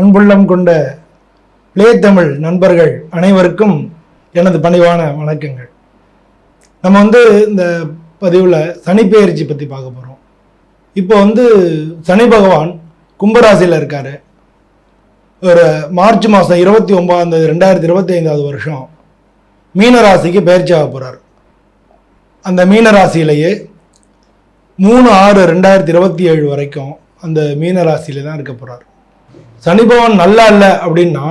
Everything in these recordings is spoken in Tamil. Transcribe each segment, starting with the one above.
அன்புள்ளம் கொண்ட பிளே தமிழ் நண்பர்கள் அனைவருக்கும் எனது பணிவான வணக்கங்கள். நம்ம வந்து இந்த பதிவில் சனிப்பெயர்ச்சி பற்றி பார்க்க போகிறோம் இப்போ வந்து சனி பகவான் கும்பராசியில் இருக்கார். ஒரு மார்ச் மாதம் இருபத்தி ஒம்பதாந்தேதி ரெண்டாயிரத்தி இருபத்தி ஐந்தாவது வருஷம் மீனராசிக்கு பயிற்சி ஆக போகிறார் அந்த மீனராசியிலேயே மூணு ஆறு ரெண்டாயிரத்தி இருபத்தி ஏழு வரைக்கும் அந்த மீனராசியில தான் இருக்க போகிறார் சனி பகவான் நல்லா இல்லை அப்படின்னா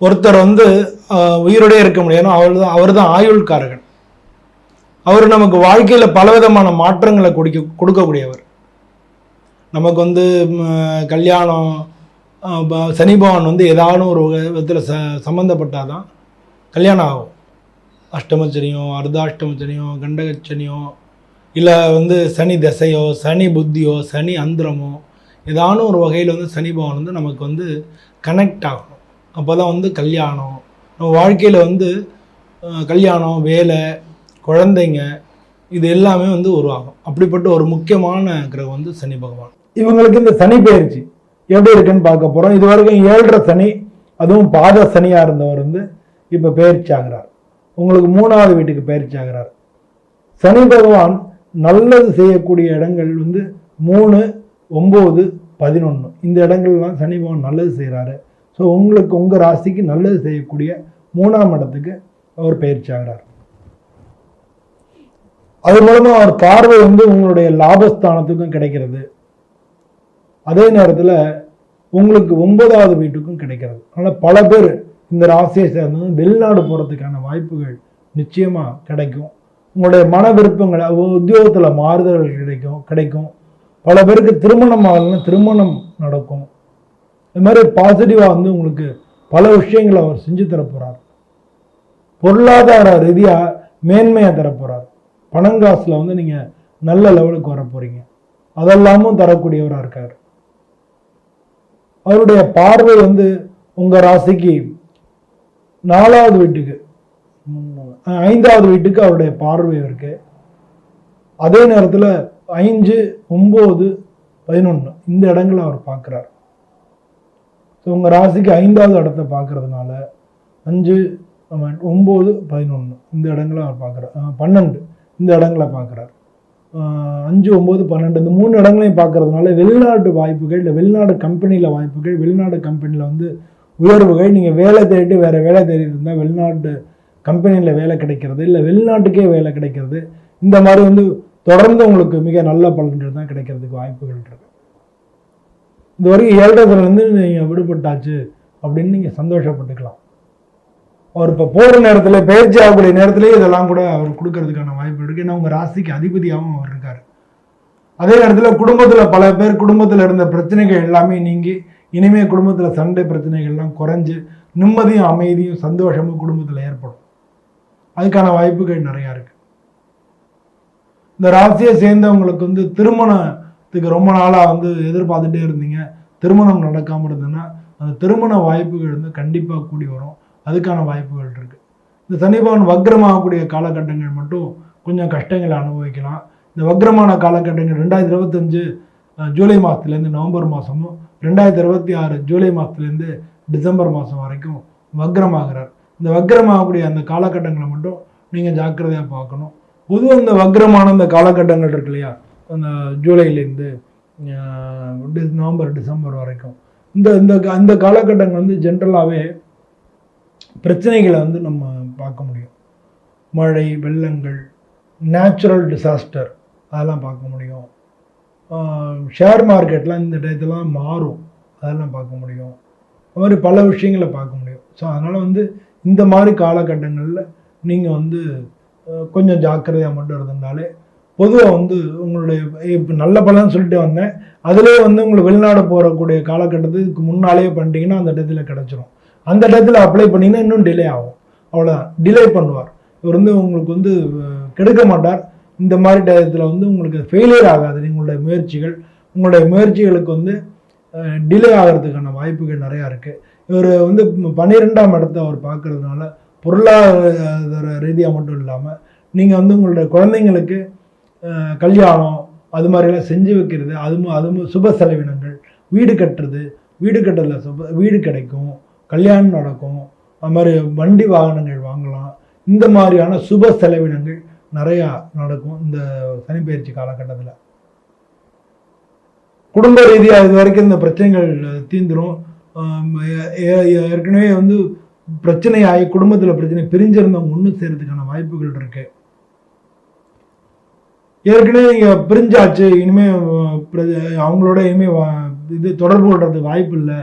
ஒருத்தர் வந்து உயிரோடே இருக்க முடியாது அவர் தான் அவர் தான் ஆயுள்காரகன். அவர் நமக்கு வாழ்க்கையில் பலவிதமான மாற்றங்களை குடிக்க கொடுக்கக்கூடியவர். நமக்கு வந்து கல்யாணம் சனி பகவான் வந்து ஏதாவது ஒரு விதத்தில் ச சம்மந்தப்பட்டாதான் கல்யாணம் ஆகும். அஷ்டமச்சனியோ அர்த்தாஷ்டமச்சனியோ கண்டகச்சனியோ இல்லை வந்து சனி தசையோ சனி புத்தியோ சனி அந்திரமோ ஏதானும் ஒரு வகையில் வந்து சனி பகவான் வந்து நமக்கு வந்து கனெக்ட் ஆகணும். அப்போ தான் வந்து கல்யாணம் நம்ம வாழ்க்கையில் வந்து கல்யாணம் வேலை குழந்தைங்க இது எல்லாமே வந்து உருவாகும். அப்படிப்பட்ட ஒரு முக்கியமான கிரகம் வந்து சனி பகவான். இவங்களுக்கு இந்த சனி பயிற்சி எப்படி இருக்குன்னு பார்க்க போகிறோம் இது வரைக்கும் ஏழரை சனி அதுவும் பாத சனியாக இருந்தவர் வந்து இப்போ பயிற்சி ஆகிறார். உங்களுக்கு மூணாவது வீட்டுக்கு பயிற்சி ஆகிறார். சனி பகவான் நல்லது செய்யக்கூடிய இடங்கள் வந்து மூணு ஒம்பது பதினொன்று இந்த இடங்கள்லாம் சனி பகவான் நல்லது செய்கிறாரு ஸோ உங்களுக்கு உங்கள் ராசிக்கு நல்லது செய்யக்கூடிய மூணாம் இடத்துக்கு அவர் பயிற்சி ஆகிறார். அது மூலமாக அவர் பார்வை வந்து உங்களுடைய லாபஸ்தானத்துக்கும் கிடைக்கிறது. அதே நேரத்தில் உங்களுக்கு ஒன்பதாவது வீட்டுக்கும் கிடைக்கிறது. அதனால் பல பேர் இந்த ராசியை சேர்ந்தது வெளிநாடு போகிறதுக்கான வாய்ப்புகள் நிச்சயமாக கிடைக்கும். உங்களுடைய மன விருப்பங்கள் உத்தியோகத்தில் மாறுதல்கள் கிடைக்கும் கிடைக்கும். பல பேருக்கு திருமணம் ஆகலைன்னா திருமணம் நடக்கும். இது மாதிரி பாசிட்டிவாக வந்து உங்களுக்கு பல விஷயங்களை அவர் செஞ்சு தரப்போகிறார் பொருளாதார ரீதியாக மேன்மையாக தரப்போகிறார் பணங்காசில் வந்து நீங்கள் நல்ல லெவலுக்கு வர போகிறீங்க அதெல்லாமும் தரக்கூடியவராக இருக்கார். அவருடைய பார்வை வந்து உங்கள் ராசிக்கு நாலாவது வீட்டுக்கு ஐந்தாவது வீட்டுக்கு அவருடைய பார்வை இருக்கு. அதே நேரத்தில் ஐந்து ஒம்பது பதினொன்று இந்த இடங்களை அவர் பார்க்குறார். ஸோ உங்கள் ராசிக்கு ஐந்தாவது இடத்த பார்க்கறதுனால அஞ்சு ஒம்பது பதினொன்று இந்த இடங்களை அவர் பார்க்குறார். பன்னெண்டு. இந்த இடங்களை பார்க்குறார். அஞ்சு ஒம்பது பன்னெண்டு. இந்த மூணு இடங்களையும் பார்க்கறதுனால வெளிநாட்டு வாய்ப்புகள் இல்லை வெளிநாடு கம்பெனியில் வாய்ப்புகள் வெளிநாடு கம்பெனியில் வந்து உயர்வுகள். நீங்கள் வேலை தேடிட்டு வேறு வேலை தேடிட்டு இருந்தால் வெளிநாட்டு கம்பெனியில் வேலை கிடைக்கிறது இல்லை வெளிநாட்டுக்கே வேலை கிடைக்கிறது. இந்த மாதிரி வந்து தொடர்ந்து உங்களுக்கு மிக நல்ல பலன்கள் தான் கிடைக்கிறதுக்கு வாய்ப்புகள் இருக்கு. இது வரைக்கும் ஏழ்றதுலேருந்து நீங்கள் விடுபட்டாச்சு அப்படின்னு நீங்கள் சந்தோஷப்பட்டுக்கலாம். அவர் இப்போ போகிற நேரத்தில் பயிற்சி ஆகக்கூடிய நேரத்திலே இதெல்லாம் கூட அவர் கொடுக்கறதுக்கான வாய்ப்பு இருக்குது ஏன்னா உங்கள் ராசிக்கு அதிபதியாகவும் அவர் இருக்கார். அதே நேரத்தில் குடும்பத்தில் பல பேர் குடும்பத்தில் இருந்த பிரச்சனைகள் எல்லாமே நீங்கி இனிமே குடும்பத்தில் சண்டை பிரச்சனைகள்லாம் குறைஞ்சு நிம்மதியும் அமைதியும் சந்தோஷமும் குடும்பத்தில் ஏற்படும். அதுக்கான வாய்ப்புகள் நிறையா இருக்குது இந்த ராசியை சேர்ந்தவங்களுக்கு வந்து திருமணத்துக்கு ரொம்ப நாளாக வந்து எதிர்பார்த்துட்டே இருந்தீங்க. திருமணம் நடக்காமல் இருந்ததுன்னா அந்த திருமண வாய்ப்புகள் வந்து கண்டிப்பாக கூடி வரும். அதுக்கான வாய்ப்புகள் இருக்குது இந்த சனிபவன் வக்ரமாகக்கூடிய காலகட்டங்கள் மட்டும் கொஞ்சம் கஷ்டங்களை அனுபவிக்கலாம். இந்த வக்ரமான காலகட்டங்கள் ரெண்டாயிரத்தி இருபத்தஞ்சு ஜூலை மாதத்துலேருந்து நவம்பர் மாதமும் ரெண்டாயிரத்தி இருபத்தி ஆறு ஜூலை மாதத்துலேருந்து டிசம்பர் மாதம் வரைக்கும் வக்ரமாகிறார். இந்த வக்ரமாகக்கூடிய அந்த காலகட்டங்களை மட்டும் நீங்கள் ஜாக்கிரதையாக பார்க்கணும். புது இந்த வக்ரமான அந்த காலகட்டங்கள் இருக்கு இல்லையா? அந்த ஜூலைலேருந்து நவம்பர் டிசம்பர் வரைக்கும். இந்த இந்த அந்த காலகட்டங்கள் வந்து ஜென்ரலாகவே பிரச்சனைகளை வந்து நம்ம பார்க்க முடியும். மழை வெள்ளங்கள் நேச்சுரல் டிசாஸ்டர் அதெல்லாம் பார்க்க முடியும். ஷேர் மார்க்கெட்லாம் இந்த டயத்துலாம் மாறும். அதெல்லாம் பார்க்க முடியும். அது மாதிரி பல விஷயங்களை பார்க்க முடியும். ஸோ அதனால் வந்து இந்த மாதிரி காலகட்டங்களில் நீங்கள் வந்து கொஞ்சம் ஜாக்கிரதையாக மட்டும் இருந்திருந்தாலே பொதுவாக வந்து உங்களுடைய இப்போ நல்ல பலன் சொல்லிட்டு வந்தேன். அதுலேயே வந்து உங்களுக்கு வெளிநாடு போகக்கூடிய காலகட்டத்துக்கு முன்னாலேயே பண்ணிட்டீங்கன்னா அந்த இடத்துல கிடச்சிரும். அந்த இடத்துல அப்ளை பண்ணிங்கன்னா இன்னும் டிலே ஆகும். அவ்வளோதான் டிலே பண்ணுவார். இவர் வந்து உங்களுக்கு வந்து கெடுக்க மாட்டார். இந்த மாதிரி டயத்தில் வந்து உங்களுக்கு ஃபெயிலியர் ஆகாது. உங்களுடைய முயற்சிகள் உங்களுடைய முயற்சிகளுக்கு வந்து டிலே ஆகிறதுக்கான வாய்ப்புகள் நிறையா இருக்குது இவர் வந்து பன்னிரெண்டாம் இடத்த அவர் பார்க்கறதுனால பொருளாதார ரீதியாக மட்டும் இல்லாமல் நீங்கள் வந்து உங்களுடைய குழந்தைங்களுக்கு கல்யாணம் அது மாதிரிலாம் செஞ்சு வைக்கிறது அது அது சுப செலவினங்கள் வீடு கட்டுறது வீடு கட்டல சுப வீடு கிடைக்கும் கல்யாணம் நடக்கும் அது மாதிரி வண்டி வாகனங்கள் வாங்கலாம் இந்த மாதிரியான சுப செலவினங்கள் நிறையா நடக்கும் இந்த சனிப்பயிற்சி காலகட்டத்தில். குடும்ப ரீதியாக இது வரைக்கும் இந்த பிரச்சனைகள் தீந்துடும் ஏற்கனவே வந்து பிரச்சனை ஆகி குடும்பத்தில் பிரச்சனை பிரிஞ்சிருந்தவங்க ஒன்று செய்கிறதுக்கான வாய்ப்புகள் இருக்கு. ஏற்கனவே இங்கே பிரிஞ்சாச்சு இனிமே அவங்களோட இனிமே இது தொடர்பு கொள்றது வாய்ப்பு இல்லை.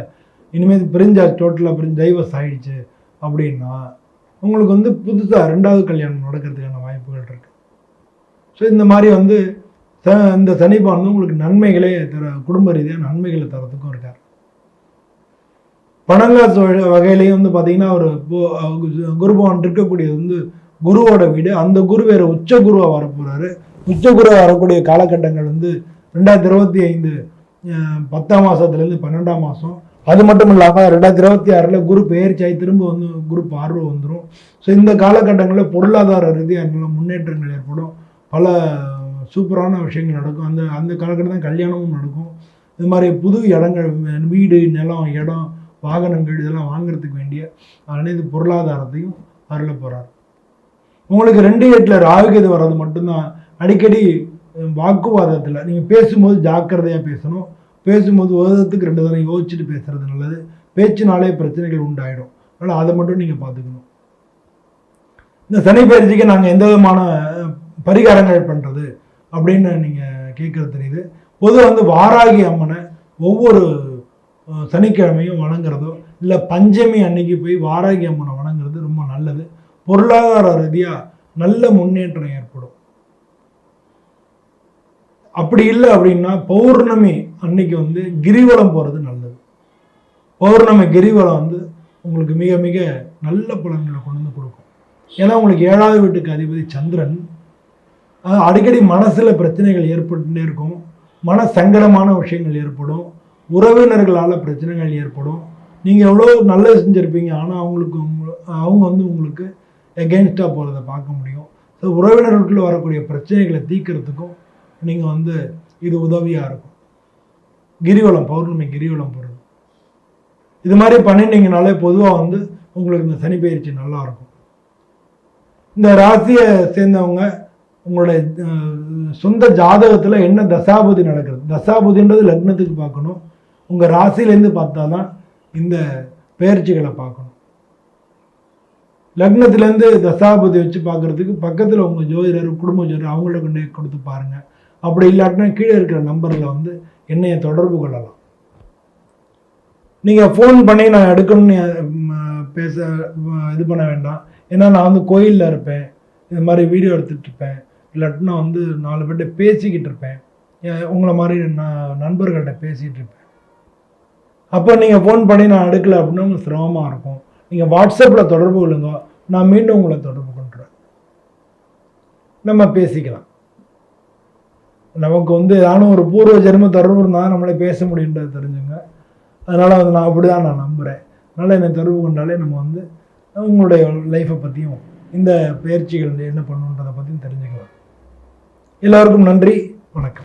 இனிமேல் பிரிஞ்சாச்சு டோட்டலாக பிரிஞ்சு டைவர்ஸ் ஆயிடுச்சு அப்படின்னா உங்களுக்கு வந்து புதுசாக ரெண்டாவது கல்யாணம் நடக்கிறதுக்கான வாய்ப்புகள் இருக்கு. ஸோ இந்த மாதிரி வந்து ச- இந்த சனிப்பானது உங்களுக்கு நன்மைகளே தர குடும்ப ரீதியாக நன்மைகளை தரத்துக்கும் இருக்கார். பணங்காசு வகையிலையும் வந்து பார்த்தீங்கன்னா ஒரு போ- அஹ் குருபவன் இருக்கக்கூடியது வந்து குருவோட வீடு. அந்த குரு வேற உச்ச குருவா வரப்போறாரு. உச்ச குருவா வரக்கூடிய காலகட்டங்கள் வந்து ரெண்டாயிரத்தி இருபத்தி ஐந்து பத்தாம் மாசத்துலேருந்து பன்னெண்டாம் மாதம் அது மட்டும் இல்லாமல் ரெண்டாயிரத்தி இருபத்தி ஆறில் குரு பெயர்ச்சியாகி திரும்ப வந்து குரு பார்வை வந்துடும் ஸோ இந்த காலகட்டங்களில் பொருளாதார ரீதியாக நல்ல முன்னேற்றங்கள் ஏற்படும். பல சூப்பரான விஷயங்கள் நடக்கும். அந்த அந்த காலகட்டம் தான் கல்யாணமும் நடக்கும். இது மாதிரி புது இடங்கள் வீடு நிலம் இடம் வாகனங்கள் இதெல்லாம் வாங்குறதுக்கு வேண்டிய அனைத்து பொருளாதாரத்தையும் அருள போகிறார் உங்களுக்கு ரெண்டு எட்டில் ராகுகேது வர்றது மட்டும்தான். அடிக்கடி வாக்குவாதத்தில் நீங்கள் பேசும்போது ஜாக்கிரதையாக பேசணும். பேசும்போது உதவத்துக்கு ரெண்டு தடவை யோசிச்சுட்டு பேசுறது நல்லது. பேச்சினாலே பிரச்சனைகள் உண்டாயிடும். அதனால் அதை மட்டும் நீங்கள் பார்த்துக்கணும். இந்த சனி பயிற்சிக்கு நாங்கள் எந்த விதமான பரிகாரங்கள் பண்ணுறது அப்படின்னு நீங்கள் கேட்குறது தெரியுது. பொதுவாக வந்து வாராகி அம்மனை ஒவ்வொரு சனிக்கிழமையும் வணங்குறதோ இல்லை பஞ்சமி அன்னைக்கு போய் வாராகி அம்மனை வணங்குறது ரொம்ப நல்லது. பொருளாதார ரீதியாக நல்ல முன்னேற்றம் ஏற்படும். அப்படி இல்லை அப்படின்னா பௌர்ணமி அன்னைக்கு வந்து கிரிவலம் போகிறது நல்லது. பௌர்ணமி கிரிவலம் வந்து உங்களுக்கு மிக மிக நல்ல பலன்களை கொண்டு வந்து கொடுக்கும். ஏன்னா உங்களுக்கு ஏழாவது வீட்டுக்கு அதிபதி சந்திரன். அடிக்கடி மனசில் பிரச்சனைகள் ஏற்பட்டுட்டே இருக்கும். மன சங்கடமான விஷயங்கள் ஏற்படும். உறவினர்களால் பிரச்சனைகள் ஏற்படும். நீங்கள் எவ்வளோ நல்லது செஞ்சுருப்பீங்க ஆனால் அவங்களுக்கு அவங்க வந்து உங்களுக்கு எகெயின்ஸ்டாக போகிறத பார்க்க முடியும். ஸோ உறவினர்களுக்குள்ள வரக்கூடிய பிரச்சனைகளை தீக்கிறதுக்கும் நீங்கள் வந்து இது உதவியாக இருக்கும். கிரிவலம் பௌர்ணமி கிரிவலம் போடுறது. இது மாதிரி பண்ணிட்டீங்கனாலே பொதுவாக வந்து உங்களுக்கு இந்த சனி பயிற்சி நல்லா இருக்கும். இந்த ராசியை சேர்ந்தவங்க உங்களுடைய சொந்த ஜாதகத்தில் என்ன தசாபதி நடக்குது? தசாபதின்றது லக்னத்துக்கு பார்க்கணும். உங்கள் ராசிலேருந்து பார்த்தா தான் இந்த பெயர்ச்சிகளை பார்க்கணும். லக்னத்துலேருந்து தசாபதி வச்சு பார்க்குறதுக்கு பக்கத்தில் உங்கள் ஜோதிடர் குடும்ப ஜோதிடர் அவங்கள்ட்ட கொண்டு கொடுத்து பாருங்கள் அப்படி இல்லாட்டினா கீழே இருக்கிற நம்பரில் வந்து என்னைய தொடர்பு கொள்ளலாம். நீங்கள் ஃபோன் பண்ணி நான் எடுக்கணும்னு பேச இது பண்ண வேண்டாம். ஏன்னா நான் வந்து கோயிலில் இருப்பேன். இது மாதிரி வீடியோ எடுத்துகிட்ருப்பேன் இல்லாட்டினா வந்து நாலு பேர்கிட்ட பேசிக்கிட்டு இருப்பேன். உங்களை மாதிரி நான் நண்பர்கள்ட்ட பேசிகிட்டு இருப்பேன். அப்போ நீங்கள் ஃபோன் பண்ணி நான் எடுக்கல அப்படின்னா உங்களுக்கு சிரமமாக இருக்கும். நீங்கள் வாட்ஸ்அப்பில் தொடர்பு கொள்ளுங்க. நான் மீண்டும் உங்களை தொடர்பு கொண்டுறேன். நம்ம பேசிக்கலாம். நமக்கு வந்து ஏதானும் ஒரு பூர்வ ஜென்ம தொடர்பு இருந்தால் நம்மளே பேச முடியுன்றது தெரிஞ்சுங்க. அதனால் வந்து நான் அப்படி தான் நான் நம்புகிறேன் அதனால் என்னை தொடர்பு கொண்டாலே நம்ம வந்து உங்களுடைய லைஃப்பை பற்றியும் இந்த பயிற்சிகள் என்ன பண்ணுன்றதை பற்றியும் தெரிஞ்சுக்கலாம். எல்லாருக்கும் நன்றி. வணக்கம்.